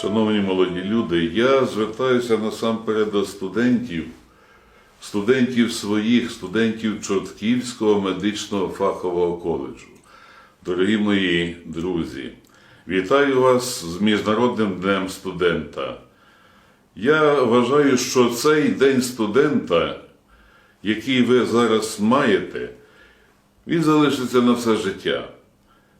Шановні молоді люди, я звертаюся насамперед до студентів, студентів своїх, студентів Чортківського медичного фахового коледжу. Дорогі мої друзі, вітаю вас з Міжнародним днем студента. Я вважаю, що цей день студента, який ви зараз маєте, він залишиться на все життя.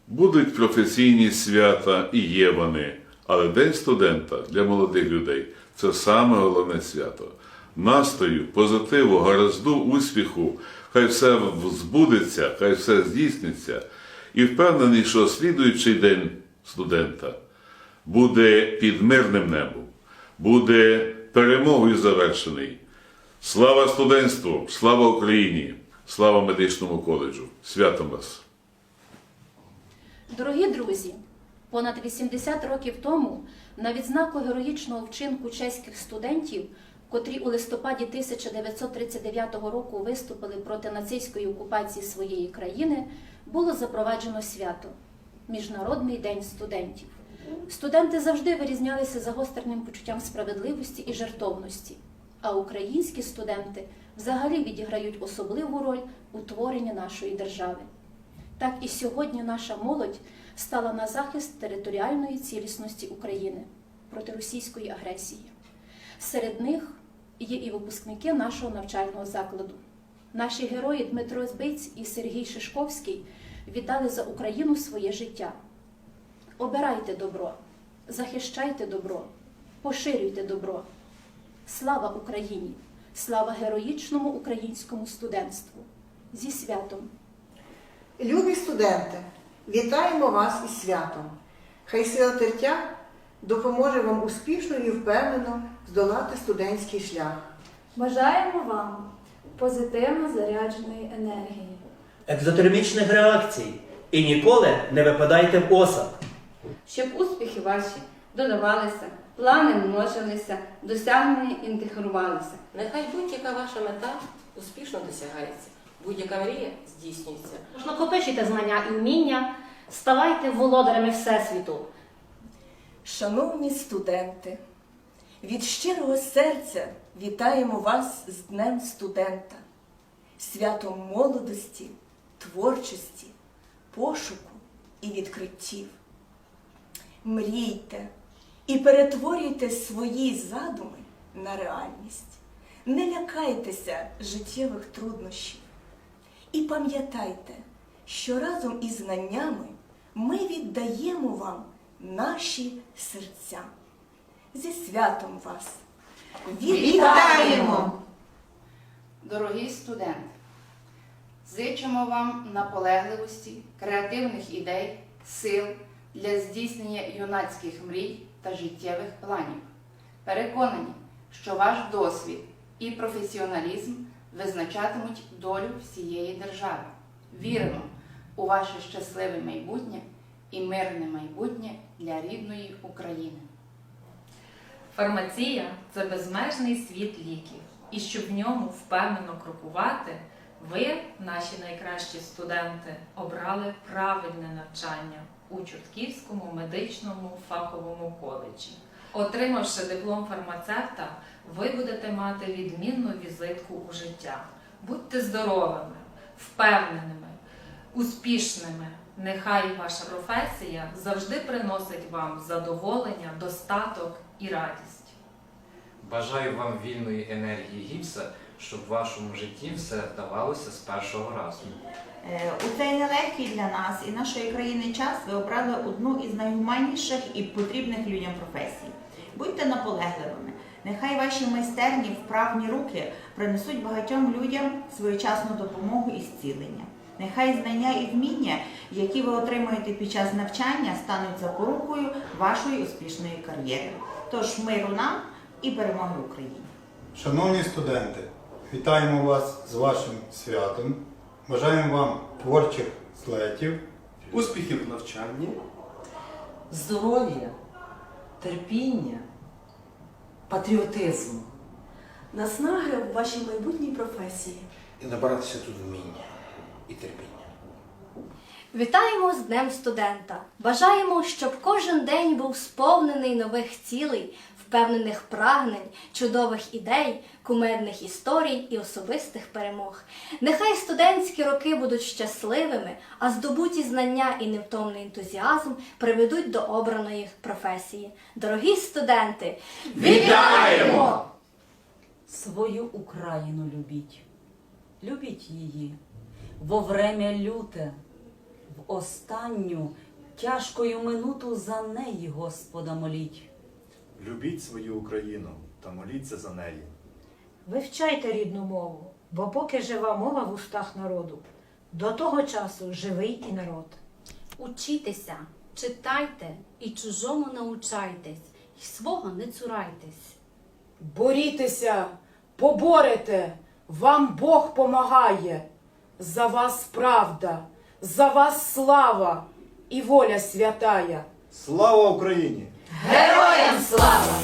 Будуть професійні свята і є вони, але День студента для молодих людей це саме головне свято. Настрою, позитиву, гаразду, успіху, хай все збудеться, хай все здійсниться. І впевнений, що слідуючий день студента буде під мирним небом, буде перемогою завершений. Слава студентству, слава Україні, слава медичному коледжу. Святом вас! Дорогі друзі, понад 80 років тому на відзнаку героїчного вчинку чеських студентів, котрі у листопаді 1939 року виступили проти нацистської окупації своєї країни, було запроваджено свято Міжнародний день студентів. Студенти завжди вирізнялися загостреним почуттям справедливості і жертовності, а українські студенти взагалі відіграють особливу роль у творенні нашої держави. Так і сьогодні наша молодь стала на захист територіальної цілісності України проти російської агресії. Серед них є і випускники нашого навчального закладу. Наші герої Дмитро Збиць і Сергій Шишковський віддали за Україну своє життя. Обирайте добро, захищайте добро, поширюйте добро. Слава Україні! Слава героїчному українському студентству! Зі святом! Любі студенти, вітаємо вас із святом. Хай сила тертя допоможе вам успішно і впевнено здолати студентський шлях. Бажаємо вам позитивно зарядженої енергії. екзотермічних реакцій і ніколи не випадайте в осад. щоб успіхи ваші додавалися, плани множилися, досягнення інтегрувалися. Нехай будь-яка ваша мета успішно досягається, будь-яка мрія здійснюється. Накопичуйте знання і вміння, ставайте володарями Всесвіту. Шановні студенти, від щирого серця вітаємо вас з Днем студента, святом молодості, творчості, пошуку і відкриттів. Мрійте і перетворюйте свої задуми на реальність. Не лякайтеся життєвих труднощів. І пам'ятайте, що разом із знаннями ми віддаємо вам наші серця. Зі святом вас! Вітаємо! Дорогі студенти, зичимо вам наполегливості, креативних ідей, сил для здійснення юнацьких мрій та життєвих планів. Переконані, що ваш досвід і професіоналізм визначатимуть долю всієї держави. Віримо у ваше щасливе майбутнє і мирне майбутнє для рідної України. Фармація це безмежний світ ліків, і щоб в ньому впевнено крокувати, ви, наші найкращі студенти, обрали правильне навчання у Чортківському медичному фаховому коледжі. Отримавши диплом фармацевта, ви будете мати відмінну візитку у життя. Будьте здоровими, впевненими, успішними. Нехай ваша професія завжди приносить вам задоволення, достаток і радість. Бажаю вам вільної енергії гіпса, щоб в вашому житті все вдавалося з першого разу. Е, У цей нелегкий для нас і нашої країни час ви обрали одну із найгуманніших і потрібних людям професій. Будьте наполегливими. Нехай ваші майстерні, вправні руки принесуть багатьом людям своєчасну допомогу і зцілення. Нехай знання і вміння, які ви отримуєте під час навчання, стануть запорукою вашої успішної кар'єри. Тож миру нам і перемоги Україні! Шановні студенти, вітаємо вас з вашим святом. Бажаємо вам творчих злетів, успіхів в навчанні, Здоров'я, терпіння, патріотизму. Наснаги в вашій майбутній професії. і набратися тут вміння і терпіння. Вітаємо з Днем студента! Бажаємо, щоб кожен день був сповнений нових цілей, впевнених прагнень, чудових ідей, кумедних історій і особистих перемог. Нехай студентські роки будуть щасливими, а здобуті знання і невтомний ентузіазм приведуть до обраної професії. Дорогі студенти! Вітаємо! Свою Україну любіть, любіть її во время люте, в останню тяжкою минуту за неї Господа моліть. Любіть свою Україну та моліться за неї. Вивчайте рідну мову, бо поки жива мова в устах народу, до того часу живий і народ. Учітеся, читайте і чужому научайтесь, і свого не цурайтесь. Борітеся, поборете, вам Бог помагає. За вас правда, за вас слава і воля святая. Слава Україні! Героям слава!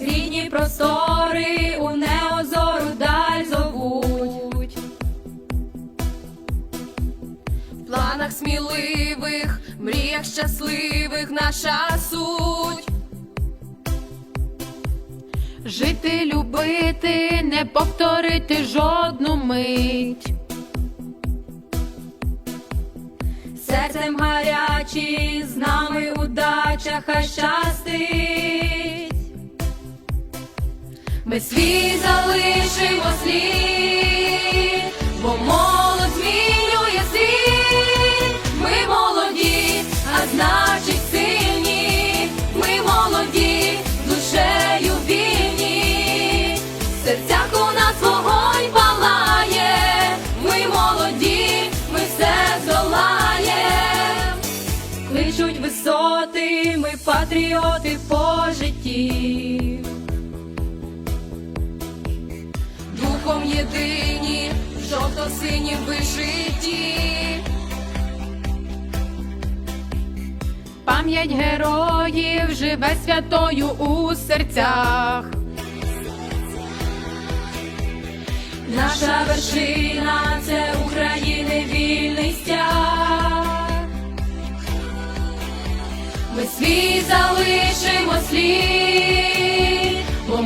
Рідні простори у неозору даль зовуть. В планах сміливих, мріях щасливих наша суть. Жити, любити, не повторити жодну мить. Серцем гарячі, з нами удача хай щастить. Ми свій залишимо слід, бо висоти, ми патріоти по житті. Духом єдині, в жовто-сині вишиті. Пам'ять героїв живе святою у серцях. Наша вершина це України вільний стяг. ми свій залишимо слід. бо